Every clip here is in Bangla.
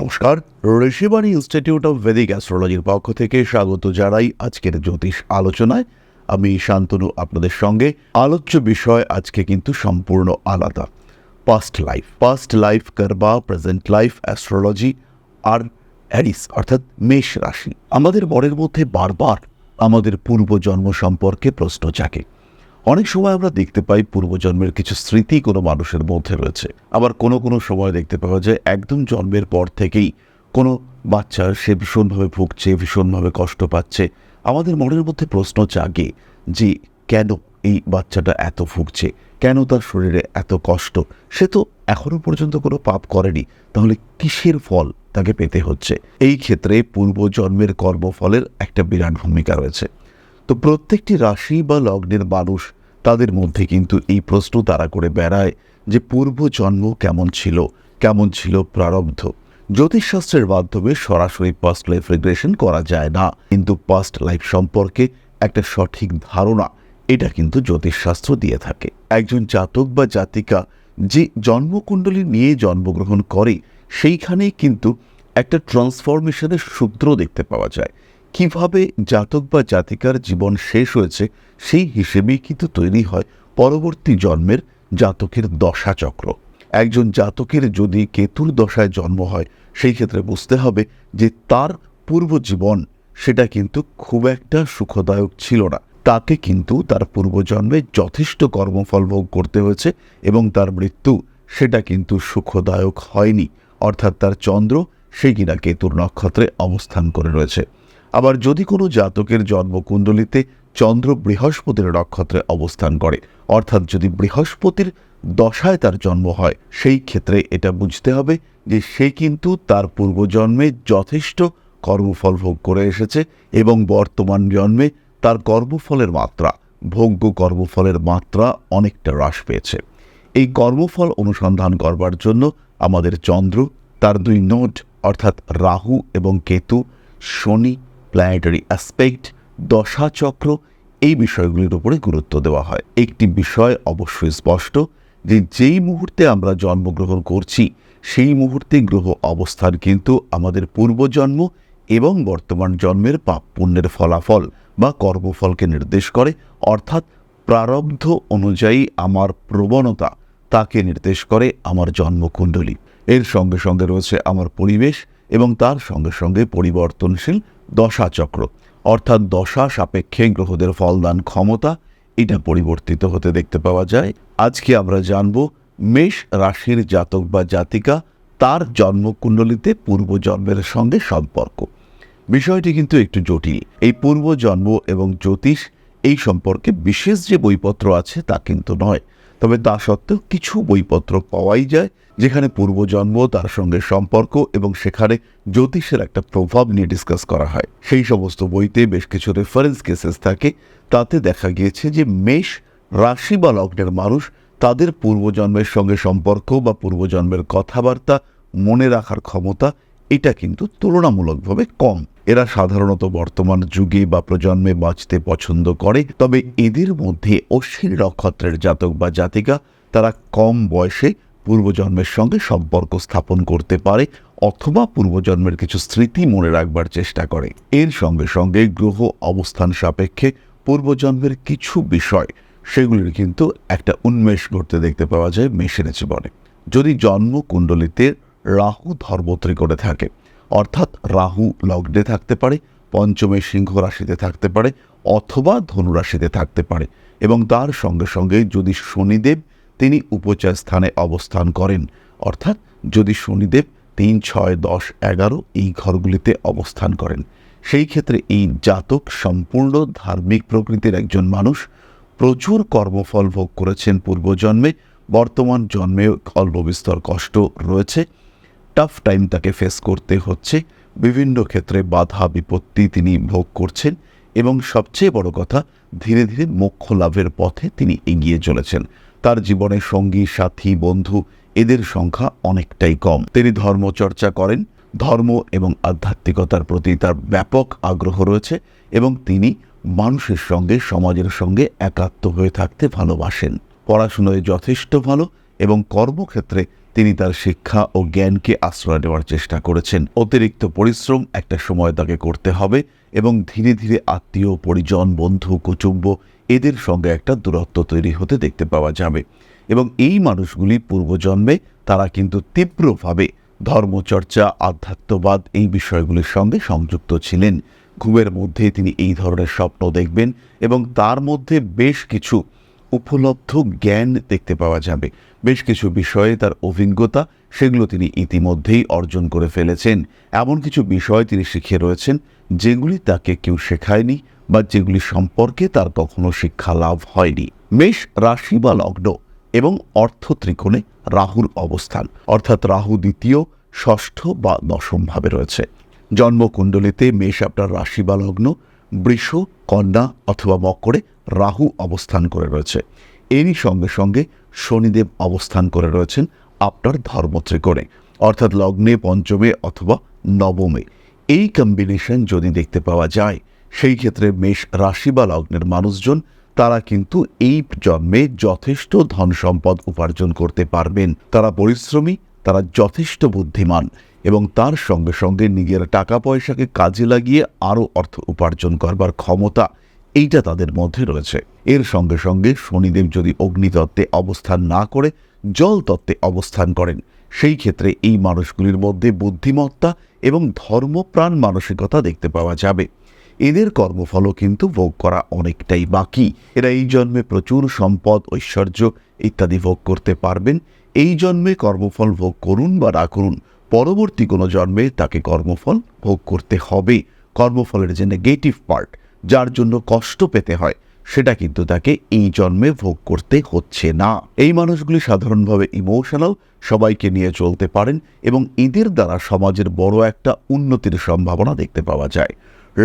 নমস্কার, ঋষিবাণী ইনস্টিটিউট অফ ভেদিক অ্যাস্ট্রোলজির পক্ষ থেকে স্বাগত জানাই আজকের জ্যোতিষ আলোচনায়। আমি শান্তনু, আপনাদের সঙ্গে। আলোচ্য বিষয় আজকে কিন্তু সম্পূর্ণ আলাদা। পাস্ট লাইফ পাস্ট লাইফ কারবা প্রেজেন্ট লাইফ অ্যাস্ট্রোলজি আর অ্যারিস অর্থাৎ মেষ রাশি। আমাদের মনের মধ্যে বারবার আমাদের পূর্বজন্ম সম্পর্কে প্রশ্ন জাগে। অনেক সময় আমরা দেখতে পাই পূর্বজন্মের কিছু স্মৃতি কোনো মানুষের মধ্যে রয়েছে। আবার কোনো কোনো সময় দেখতে পাওয়া যায় একদম জন্মের পর থেকেই কোনো বাচ্চা সে ভীষণভাবে ভুগছে, ভীষণভাবে কষ্ট পাচ্ছে। আমাদের মনের মধ্যে প্রশ্ন জাগে যে কেন এই বাচ্চাটা এত ভুগছে? কেন তার শরীরে এত কষ্ট? সে তো এখনও পর্যন্ত কোনো পাপ করেনি। তাহলে কিসের ফল তাকে পেতে হচ্ছে? এই ক্ষেত্রে পূর্বজন্মের কর্মফলের একটা বিরাট ভূমিকা রয়েছে। তো প্রত্যেকটি রাশি বা লগ্নের মানুষ তাদের মধ্যে কিন্তু এই প্রশ্ন তারা করে বেড়ায় যে পূর্ব জন্ম কেমন ছিল কেমন ছিল প্রারব্ধ। জ্যোতিষশাস্ত্রের মাধ্যমে সরাসরি পাস্ট লাইফ রিগ্রেশন করা যায় না, কিন্তু পাস্ট লাইফ সম্পর্কে একটা সঠিক ধারণা, এটা কিন্তু জ্যোতিষশাস্ত্র দিয়ে থাকে। একজন জাতক বা জাতিকা যে জন্মকুণ্ডলী নিয়ে জন্মগ্রহণ করে, সেইখানেই কিন্তু একটা ট্রান্সফরমেশনের সূত্র দেখতে পাওয়া যায়। কীভাবে জাতক বা জাতিকার জীবন শেষ হয়েছে সেই হিসেবেই কিন্তু তৈরি হয় পরবর্তী জন্মের জাতকের দশাচক্র। একজন জাতকের যদি কেতুর দশায় জন্ম হয়, সেই ক্ষেত্রে বুঝতে হবে যে তার পূর্ব জীবন সেটা কিন্তু খুব একটা সুখদায়ক ছিল না। তাকে কিন্তু তার পূর্বজন্মে যথেষ্ট কর্মফল ভোগ করতে হয়েছে এবং তার মৃত্যু সেটা কিন্তু সুখদায়ক হয়নি। অর্থাৎ তার চন্দ্র সেই কিনা কেতুর নক্ষত্রে অবস্থান করে রয়েছে। আবার যদি কোনো জাতকের জন্মকুণ্ডলিতে চন্দ্র বৃহস্পতির নক্ষত্রে অবস্থান করে, অর্থাৎ যদি বৃহস্পতির দশায় তার জন্ম হয়, সেই ক্ষেত্রে এটা বুঝতে হবে যে সে কিন্তু তার পূর্বজন্মে যথেষ্ট কর্মফল ভোগ করে এসেছে এবং বর্তমান জন্মে তার কর্মফলের মাত্রা, ভোগ্য কর্মফলের মাত্রা অনেকটা হ্রাস পেয়েছে। এই কর্মফল অনুসন্ধান করবার জন্য আমাদের চন্দ্র, তার দুই নোট অর্থাৎ রাহু এবং কেতু, শনি প্ল্যানেটারি অ্যাসপেক্ট দশাচক্র এই বিষয়গুলির উপরে গুরুত্ব দেওয়া হয়। একটি বিষয় অবশ্যই স্পষ্ট যে যেই মুহূর্তে আমরা জন্মগ্রহণ করছি, সেই মুহূর্তে গ্রহ অবস্থান কিন্তু আমাদের পূর্বজন্ম এবং বর্তমান জন্মের পাপ পুণ্যের ফলাফল বা কর্মফলকে নির্দেশ করে, অর্থাৎ প্রারব্ধ অনুযায়ী আমার প্রবণতা তাকে নির্দেশ করে আমার জন্মকুণ্ডলী। এর সঙ্গে সঙ্গে রয়েছে আমার পরিবেশ এবং তার সঙ্গে সঙ্গে পরিবর্তনশীল দশাচক্র। অর্থাৎ দশা সাপেক্ষে গ্রহদের ফলদান ক্ষমতা এটা পরিবর্তিত হতে দেখতে পাওয়া যায়। আজকে আমরা জানব মেষ রাশির জাতক বা জাতিকা তার জন্মকুণ্ডলিতে পূর্বজন্মের সঙ্গে সম্পর্ক। বিষয়টি কিন্তু একটু জটিল। এই পূর্বজন্ম এবং জ্যোতিষ এই সম্পর্কে বিশেষ যে বইপত্র আছে তা কিন্তু নয়। তবে তা সত্ত্বেও কিছু বইপত্র পাওয়াই যায় যেখানে পূর্বজন্ম, তার সঙ্গে সম্পর্ক এবং সেখানে জ্যোতিষের একটা প্রভাব নিয়ে ডিসকাস করা হয়। সেই সমস্ত বইতে বেশ কিছু রেফারেন্স কেসেস থাকে। তাতে দেখা গিয়েছে যে মেষ রাশি বা লগ্নের মানুষ তাদের পূর্বজন্মের সঙ্গে সম্পর্ক বা পূর্বজন্মের কথাবার্তা মনে রাখার ক্ষমতা এটা কিন্তু তুলনামূলকভাবে কম। এরা সাধারণত বর্তমান যুগে বা প্রজন্মে বাঁচতে পছন্দ করে, তবে এদের মধ্যে অশ্বিনী নক্ষত্রের জাতক বা জাতিকা তারা কম বয়সে পূর্বজন্মের সঙ্গে সম্পর্ক স্থাপন করতে পারে অথবা পূর্বজন্মের কিছু স্মৃতি মনে রাখবার চেষ্টা করে। এর সঙ্গে সঙ্গে গ্রহ অবস্থান সাপেক্ষে পূর্বজন্মের কিছু বিষয়, সেগুলির কিন্তু একটা উন্মেষ ঘটতে দেখতে পাওয়া যায় মেষের জীবনে। যদি জন্ম কুণ্ডলিতে রাহু ধর্মত্রিকোণে থাকে, অর্থাৎ রাহু লগ্নে থাকতে পারে, পঞ্চমে সিংহ রাশিতে থাকতে পারে অথবা ধনুরাশিতে থাকতে পারে এবং তার সঙ্গে সঙ্গে যদি শনিদেব তিনি উপচয় স্থানে অবস্থান করেন। অর্থাৎ যদি শনিদেব তিন, ছয়, দশ, এগারো এই ঘরগুলিতে অবস্থান করেন, সেই ক্ষেত্রে এই জাতক সম্পূর্ণ ধার্মিক প্রকৃতির একজন মানুষ। প্রচুর কর্মফল ভোগ করেছেন পূর্বজন্মে, বর্তমান জন্মে অল্প বিস্তর কষ্ট রয়েছে। টাফ টাইম তাকে ফেস করতে হচ্ছে। বিভিন্ন ক্ষেত্রে বাধা, বিপত্তি তিনি ভোগ করছেন এবং সবচেয়ে বড় কথা, ধীরে ধীরে মোক্ষ লাভের পথে তিনি এগিয়ে চলেছেন। তার জীবনে সঙ্গী, সাথী, বন্ধু, এদের সংখ্যা অনেকটাই কম। তিনি ধর্মচর্চা করেন, ধর্ম এবং আধ্যাত্মিকতার প্রতি তার ব্যাপক আগ্রহ রয়েছে এবং তিনি মানুষের সঙ্গে, সমাজের সঙ্গে একাত্ম হয়ে থাকতে ভালোবাসেন। পড়াশুনোয় যথেষ্ট ভালো এবং কর্মক্ষেত্রে তিনি তার শিক্ষা ও জ্ঞানকে আশ্রয় নেওয়ার চেষ্টা করেছেন। অতিরিক্ত পরিশ্রম একটা সময় তাকে করতে হবে এবং ধীরে ধীরে আত্মীয়, পরিজন, বন্ধু, কুটুম্ব এদের সঙ্গে একটা দূরত্ব তৈরি হতে দেখতে পাওয়া যাবে এবং এই মানুষগুলি পূর্বজন্মে তারা কিন্তু তীব্রভাবে ধর্মচর্চা, আধ্যাত্মবাদ এই বিষয়গুলির সঙ্গে সংযুক্ত ছিলেন। ঘুমের মধ্যে তিনি এই ধরনের স্বপ্ন দেখবেন এবং তার মধ্যে বেশ কিছু উপলব্ধ জ্ঞান দেখতে পাওয়া যাবে। বেশ কিছু বিষয়ে তার অভিজ্ঞতা সেগুলো তিনি ইতিমধ্যেই অর্জন করে ফেলেছেন। এমন কিছু বিষয় তিনি শিখে রয়েছেন যেগুলি তাকে কেউ শেখায়নি বা যেগুলি সম্পর্কে তার কখনো শিক্ষা লাভ হয়নি। মেষ রাশি বা লগ্ন এবং অর্থ ত্রিকোণে রাহুর অবস্থান, অর্থাৎ রাহু দ্বিতীয়, ষষ্ঠ বা দশম ভাবে রয়েছে। জন্মকুণ্ডলিতে মেষ আপনার রাশি বা লগ্ন, বৃষ, কন্যা অথবা মকরে রাহু অবস্থান করে রয়েছে। এরই সঙ্গে সঙ্গে শনিদেব অবস্থান করে রয়েছেন আপনার ধর্মত্রিকোণে অর্থাৎ লগ্নে পঞ্চমে অথবা নবমে। এই কম্বিনেশন যদি দেখতে পাওয়া যায় সেই ক্ষেত্রে মেষ রাশি বা লগ্নের মানুষজন, তারা কিন্তু এই জন্মে যথেষ্ট ধন সম্পদ উপার্জন করতে পারবেন। তারা পরিশ্রমী, তারা যথেষ্ট বুদ্ধিমান এবং তার সঙ্গে সঙ্গে নিজের টাকা পয়সাকে কাজে লাগিয়ে আরও অর্থ উপার্জন করবার ক্ষমতা এইটা তাদের মধ্যে রয়েছে। এর সঙ্গে সঙ্গে শনিদেব যদি অগ্নিতত্ত্বে অবস্থান না করে জল তত্ত্বে অবস্থান করেন, সেই ক্ষেত্রে এই মানুষগুলির মধ্যে বুদ্ধিমত্তা এবং ধর্মপ্রাণ মানসিকতা দেখতে পাওয়া যাবে। এদের কর্মফলও কিন্তু ভোগ করা অনেকটাই বাকি। এরা এই জন্মে প্রচুর সম্পদ, ঐশ্বর্য ইত্যাদি ভোগ করতে পারবেন। এই জন্মে কর্মফল ভোগ করুন বা না করুন, পরবর্তী কোনো জন্মে তাকে কর্মফল ভোগ করতে হবে। কর্মফলের যে নেগেটিভ পার্ট যার জন্য কষ্ট পেতে হয়, সেটা কিন্তু তাকে এই জন্মে ভোগ করতে হচ্ছে না। এই মানুষগুলি সাধারণভাবে ইমোশনাল সবাইকে নিয়ে চলতে পারেন এবং এদের দ্বারা সমাজের বড় একটা উন্নতির সম্ভাবনা দেখতে পাওয়া যায়।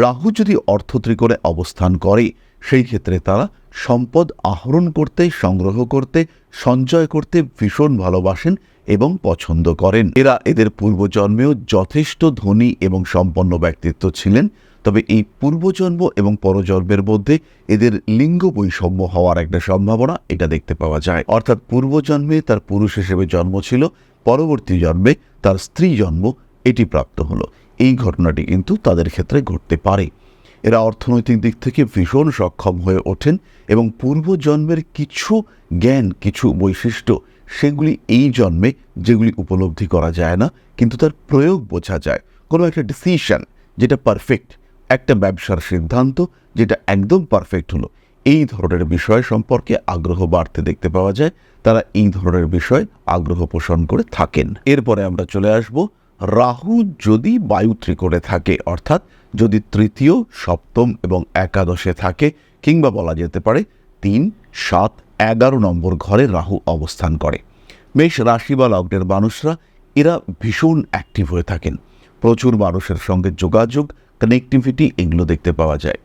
রাহু যদি অর্থ ত্রিকোণে অবস্থান করে, সেই ক্ষেত্রে তারা সম্পদ আহরণ করতে, সংগ্রহ করতে, সঞ্চয় করতে ভীষণ ভালোবাসেন এবং পছন্দ করেন। এরা এদের পূর্বজন্মেও যথেষ্ট ধনী এবং সম্পন্ন ব্যক্তিত্ব ছিলেন, তবে এই পূর্বজন্ম এবং পরজন্মের মধ্যে এদের লিঙ্গ বৈষম্য হওয়ার একটা সম্ভাবনা এটা দেখতে পাওয়া যায়। অর্থাৎ পূর্বজন্মে তার পুরুষ হিসেবে জন্ম ছিল, পরবর্তী জন্মে তার স্ত্রী জন্ম এটি প্রাপ্ত হলো। এই ঘটনাটি কিন্তু তাদের ক্ষেত্রে ঘটতে পারে। এরা অর্থনৈতিক দিক থেকে ভীষণ সক্ষম হয়ে ওঠেন এবং পূর্বজন্মের কিছু জ্ঞান, কিছু বৈশিষ্ট্য সেগুলি এই জন্মে যেগুলি উপলব্ধি করা যায় না, কিন্তু তার প্রয়োগ বোঝা যায়। কোনো একটা ডিসিশন যেটা পারফেক্ট একটা ব্যবসার সিদ্ধান্ত যেটা একদম পারফেক্ট হলো, এই ধরনের বিষয় সম্পর্কে আগ্রহ বাড়তে দেখতে পাওয়া যায়। তারা এই ধরনের বিষয় আগ্রহ পোষণ করে থাকেন। এরপরে আমরা চলে আসব রাহু যদি বায়ু ত্রিকোণে থাকে, অর্থাৎ যদি তৃতীয়, সপ্তম এবং একাদশে থাকে, কিংবা বলা যেতে পারে তিন, সাত, এগারো নম্বর ঘরে রাহু অবস্থান করে। মেষ রাশি বা লগ্নের মানুষরা, এরা ভীষণ অ্যাক্টিভ হয়ে থাকেন। প্রচুর মানুষের সঙ্গে যোগাযোগ কানেক্টিভিটি এগুলো দেখতে পাওয়া যায়।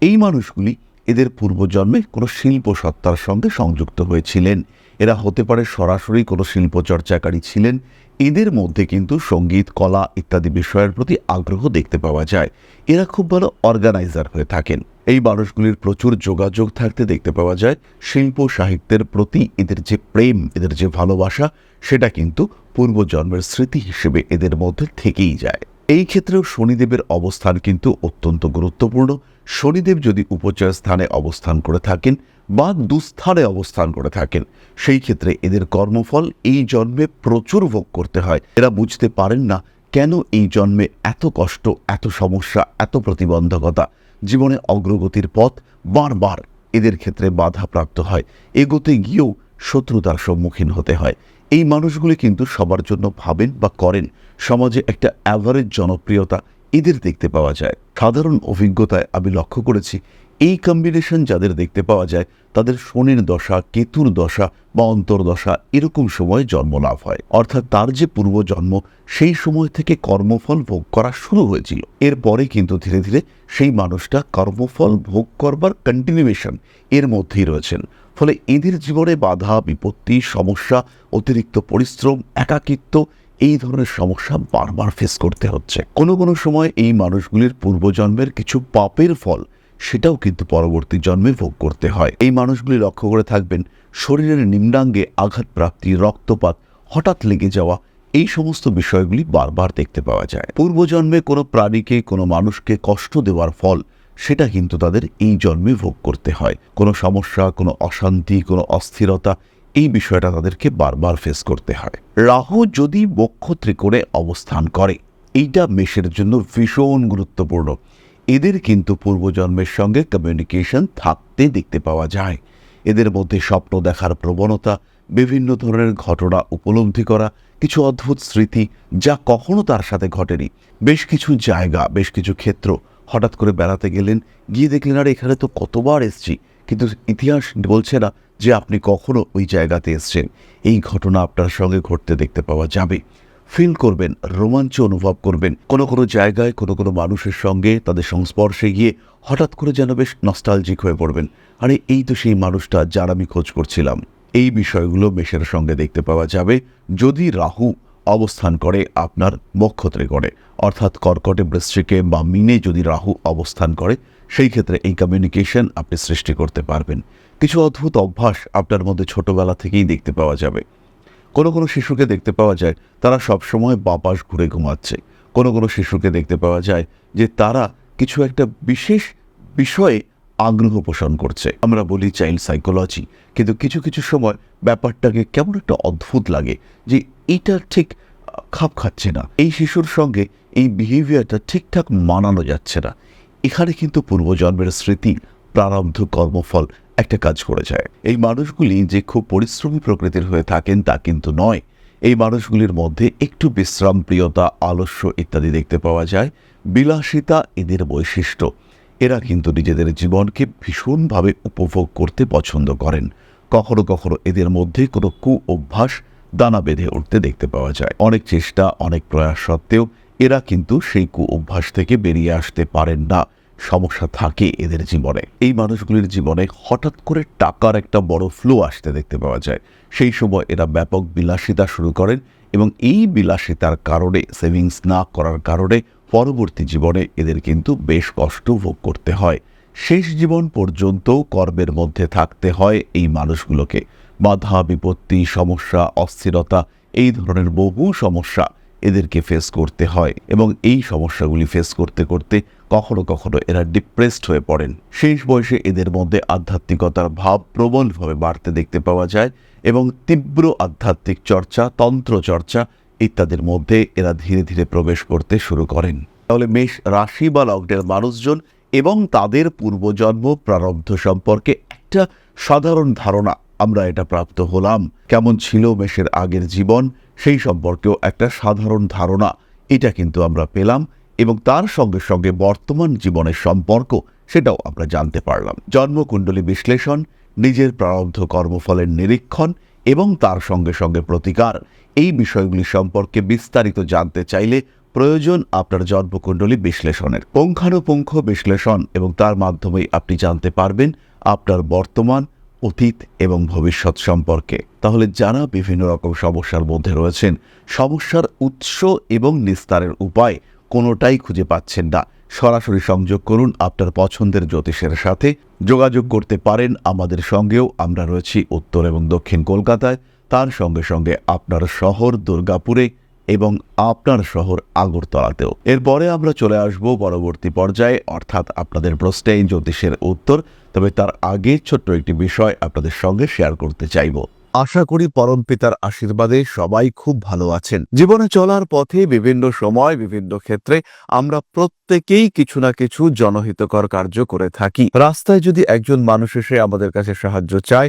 এই মানুষগুলি এদের পূর্বজন্মে কোনো শিল্প সত্তার সঙ্গে সংযুক্ত হয়েছিলেন। এরা হতে পারে সরাসরি কোনো শিল্প চর্চাকারী ছিলেন। এদের মধ্যে কিন্তু সংগীত, কলা ইত্যাদি বিষয়ের প্রতি আগ্রহ দেখতে পাওয়া যায়। এরা খুব ভালো অর্গানাইজার হয়ে থাকেন। এই মানুষগুলির প্রচুর যোগাযোগ থাকতে দেখতে পাওয়া যায়। শিল্প সাহিত্যের প্রতি এদের যে প্রেম, এদের যে ভালোবাসা, সেটা কিন্তু পূর্বজন্মের স্মৃতি হিসেবে এদের মধ্যে থেকেই যায়। এই ক্ষেত্রেও শনিদেবের অবস্থান কিন্তু অত্যন্ত গুরুত্বপূর্ণ। শনিদেব যদি উপচয় স্থানে অবস্থান করে থাকেন বা দুস্থানে অবস্থান করে থাকেন, সেই ক্ষেত্রে এদের কর্মফল এই জন্মে প্রচুর ভোগ করতে হয়। এরা বুঝতে পারেন না কেন এই জন্মে এত কষ্ট, এত সমস্যা, এত প্রতিবন্ধকতা। জীবনে অগ্রগতির পথ বারবার এদের ক্ষেত্রে বাধাপ্রাপ্ত হয়। এগোতে গিয়েও শত্রুতার সম্মুখীন হতে হয়। এই মানুষগুলি কিন্তু সবার জন্য ভাবেন বা করেন। সমাজে একটা অ্যাভারেজ জনপ্রিয়তা এদের দেখতে পাওয়া যায়। সাধারণ অভিজ্ঞতায় আমি লক্ষ্য করেছি, এই কম্বিনেশন যাদের দেখতে পাওয়া যায়, তাদের শনির দশা, কেতুর দশা বা অন্তর্দশা এরকম সময়ে জন্মলাভ হয়। অর্থাৎ তার যে পূর্বজন্ম, সেই সময় থেকে কর্মফল ভোগ করা শুরু হয়েছিল। এরপরে কিন্তু ধীরে ধীরে সেই মানুষটা কর্মফল ভোগ করবার কন্টিনিউয়েশন এর মধ্যেই রয়েছেন। ফলে এদের জীবনে বাধা, বিপত্তি, সমস্যা, অতিরিক্ত পরিশ্রম, একাকিত্ব এই ধরনের সমস্যা বারবার ফেস করতে হচ্ছে। কোনো কোনো সময় এই মানুষগুলির পূর্বজন্মের কিছু পাপের ফল, সেটাও কিন্তু পরবর্তী জন্মে ভোগ করতে হয়। এই মানুষগুলি লক্ষ্য করে থাকবেন, শরীরের নিম্নাঙ্গে আঘাতপ্রাপ্তি, রক্তপাত হঠাৎ লেগে যাওয়া, এই সমস্ত বিষয়গুলি বারবার দেখতে পাওয়া যায়। পূর্বজন্মে কোনো প্রাণীকে, কোনো মানুষকে কষ্ট দেওয়ার ফল, সেটা কিন্তু তাদের এই জন্মে ভোগ করতে হয়। কোনো সমস্যা, কোনো অশান্তি, কোনো অস্থিরতা এই বিষয়টা তাদেরকে বারবার ফেস করতে হয়। রাহু যদি বক্ষ ত্রিকোণে অবস্থান করে, এইটা মেষের জন্য ভীষণ গুরুত্বপূর্ণ। এদের কিন্তু পূর্বজন্মের সঙ্গে কমিউনিকেশন থাকতে দেখতে পাওয়া যায়। এদের মধ্যে স্বপ্ন দেখার প্রবণতা, বিভিন্ন ধরনের ঘটনা উপলব্ধি করা, কিছু অদ্ভুত স্মৃতি যা কখনো তার সাথে ঘটেনি। বেশ কিছু জায়গা, বেশ কিছু ক্ষেত্র হঠাৎ করে বেড়াতে গেলেন, গিয়ে দেখলেন, আর, এখানে তো কতবার এসছি। কিন্তু ইতিহাস বলছে না যে আপনি কখনো ওই জায়গাতে এসছেন, এই ঘটনা আপনার সঙ্গে ঘটতে দেখতে পাওয়া যাবে। ফিল করবেন, রোমাঞ্চ অনুভব করবেন। কোনো কোনো জায়গায় কোনো কোনো মানুষের সঙ্গে তাদের সংস্পর্শে গিয়ে হঠাৎ করে যেন বেশ নস্টালজিক হয়ে পড়বেন। আরে, এই তো সেই মানুষটা যার আমি খোঁজ করছিলাম। এই বিষয়গুলো মেষের সঙ্গে দেখতে পাওয়া যাবে। যদি রাহু অবস্থান করে, আপনার নক্ষত্রে অর্থাৎ কর্কটে বৃশ্চিকে বা মিনে যদি রাহু অবস্থান করে, সেই ক্ষেত্রে এই কমিউনিকেশন আপনি সৃষ্টি করতে পারবেন। কিছু অদ্ভুত অভ্যাস আপনার মধ্যে ছোটবেলা থেকেই দেখতে পাওয়া যাবে। কোনো কোনো শিশুকে দেখতে পাওয়া যায়, তারা সবসময় বাপাস ঘুরে ঘুমাচ্ছে। কোনো কোনো শিশুকে দেখতে পাওয়া যায় যে তারা কিছু একটা বিশেষ বিষয়ে আগ্রহ পোষণ করছে। আমরা বলি চাইল্ড সাইকোলজি, কিন্তু কিছু কিছু সময় ব্যাপারটাকে কেমন একটা অদ্ভুত লাগে যে এইটা ঠিক খাপ খাচ্ছে না। এই শিশুর সঙ্গে এই বিহেভিয়ারটা ঠিকঠাক মানানো যাচ্ছে না। এখানে কিন্তু পূর্বজন্মের স্মৃতি, প্রারব্ধ কর্মফল একটা কাজ করে যায়। এই মানুষগুলি যে খুব পরিশ্রমী প্রকৃতির হয়ে থাকেন তা কিন্তু নয়। এই মানুষগুলির মধ্যে একটু বিশ্রাম, প্রিয়তা, আলস্য ইত্যাদি দেখতে পাওয়া যায়। বিলাসিতা এদের বৈশিষ্ট্য। এরা কিন্তু নিজেদের জীবনকে ভীষণভাবে উপভোগ করতে পছন্দ করেন। কখনো কখনো এদের মধ্যে কোনো কু অভ্যাস দানা বেঁধে উঠতে দেখতে পাওয়া যায়। অনেক চেষ্টা, অনেক প্রয়াস সত্ত্বেও এরা কিন্তু সেই কু অভ্যাস থেকে বেরিয়ে আসতে পারেন না। সমস্যা থাকে এদের জীবনে। এই মানুষগুলির জীবনে হঠাৎ করে টাকার একটা বড় ফ্লো আসতে দেখতে পাওয়া যায়। সেই সময় এরা ব্যাপক বিলাসিতা শুরু করেন এবং এই বিলাসিতার কারণে সেভিংস না করার কারণে পরবর্তী জীবনে এদের কিন্তু বেশ কষ্ট ভোগ করতে হয়। শেষ জীবন পর্যন্ত কর্মের মধ্যে থাকতে হয় এই মানুষগুলোকে। বাধা, বিপত্তি, সমস্যা, অস্থিরতা, এই ধরনের বহু সমস্যা এদেরকে ফেস করতে হয় এবং এই সমস্যাগুলি ফেস করতে করতে কখনো কখনো এরা ডিপ্রেসড হয়ে পড়েন। শেষ বয়সে এদের মধ্যে আধ্যাত্মিকতার ভাব প্রবলভাবে বাড়তে দেখতে পাওয়া যায় এবং তীব্র আধ্যাত্মিক চর্চা, তন্ত্র চর্চা ইত্যাদির মধ্যে এরা ধীরে ধীরে প্রবেশ করতে শুরু করেন। তাহলে মেষ রাশি বা লগ্নের মানুষজন এবং তাদের পূর্বজন্ম প্রারব্ধ সম্পর্কে একটা সাধারণ ধারণা আমরা এটা প্রাপ্ত হলাম। কেমন ছিল মেষের আগের জীবন? সেই সম্পর্কেও একটা সাধারণ ধারণা। এটা কিন্তু আমরা পেলাম এবং তার সঙ্গে সঙ্গে বর্তমান জীবনের সম্পর্ক সেটাও আমরা জানতে পারলাম। জন্মকুণ্ডলী বিশ্লেষণ, নিজের প্রারব্ধ কর্মফলের নিরীক্ষণ এবং তার সঙ্গে সঙ্গে প্রতিকার। এই বিষয়গুলি সম্পর্কে বিস্তারিত জানতে চাইলে প্রয়োজন আপনার জন্মকুণ্ডলী বিশ্লেষণের। পুঙ্খানুপুঙ্খ বিশ্লেষণ এবং তার মাধ্যমেই আপনি জানতে পারবেন আপনার বর্তমান অতীত এবং ভবিষ্যৎ সম্পর্কে। তাহলে যারা বিভিন্ন রকম সমস্যার মধ্যে রয়েছেন, সমস্যার উৎস এবং নিস্তারের উপায় কোনোটাই খুঁজে পাচ্ছেন না। সরাসরি সংযোগ করুন আপনার পছন্দের জ্যোতিষের সাথে। যোগাযোগ করতে পারেন আমাদের সঙ্গেও। আমরা রয়েছি উত্তর এবং দক্ষিণ কলকাতায়। তার সঙ্গে সঙ্গে আপনার শহর দুর্গাপুরে এবং আপনার শহর আগরতলাতেও। এরপরে আমরা চলে আসব পরবর্তী পর্যায়ে, অর্থাৎ আপনাদের প্রশ্নে জ্যোতিষের উত্তর, তবে তার আগে ছোট্ট একটি বিষয় আপনাদের সঙ্গে শেয়ার করতে চাইব। আশা করি পরম পিতার আশীর্বাদে সবাই খুব ভালো আছেন। জীবনে চলার পথে বিভিন্ন সময়, বিভিন্ন ক্ষেত্রে আমরা প্রত্যেকেই কিছু না কিছু জনহিতকর কার্য করে থাকি। রাস্তায় যদি একজন মানুষ এসে আমাদের কাছে সাহায্য চায়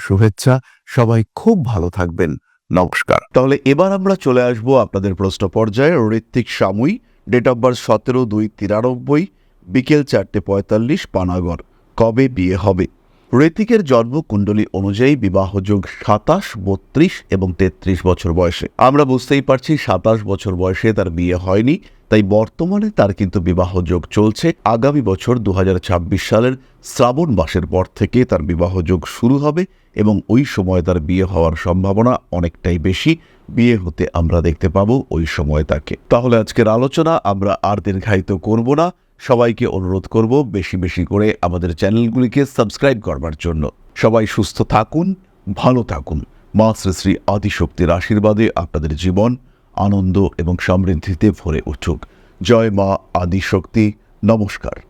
শুভেচ্ছা। সবাই খুব ভালো থাকবেন। নমস্কার। তাহলে এবার আমরা চলে আসব আপনাদের প্রশ্ন পর্যায়ে। Ritwik Samui date of birth সতেরো দুই তিরানব্বই, বিকেল চারটে পঁয়তাল্লিশ, পানাগড়। কবে বিয়ে হবে? ঋতিকের জন্মকুণ্ডলী অনুযায়ী বিবাহযোগ সাতাশ, বত্রিশ এবং তেত্রিশ বছর বয়সে। আমরা বুঝতেই পারছি সাতাশ বছর বয়সে তার বিয়ে হয়নি, তাই বর্তমানে তার কিন্তু বিবাহযোগ চলছে। আগামী বছর দু হাজার ছাব্বিশ সালের শ্রাবণ মাসের পর থেকে তার বিবাহযোগ শুরু হবে। এবং ওই সময় তার বিয়ে হওয়ার সম্ভাবনা অনেকটাই বেশি। বিয়ে হতে আমরা দেখতে পাবো ওই সময় তাকে। তাহলে আজকের আলোচনা আমরা আর দীর্ঘায়িত করব না। সবাইকে অনুরোধ করব বেশি বেশি করে আমাদের চ্যানেলগুলিকে সাবস্ক্রাইব করবার জন্য। সবাই সুস্থ থাকুন, ভালো থাকুন। মা শ্রী শ্রী আদিশক্তির আশীর্বাদে আপনাদের জীবন আনন্দ এবং সমৃদ্ধিতে ভরে উঠুক। জয় মা আদিশক্তি। নমস্কার।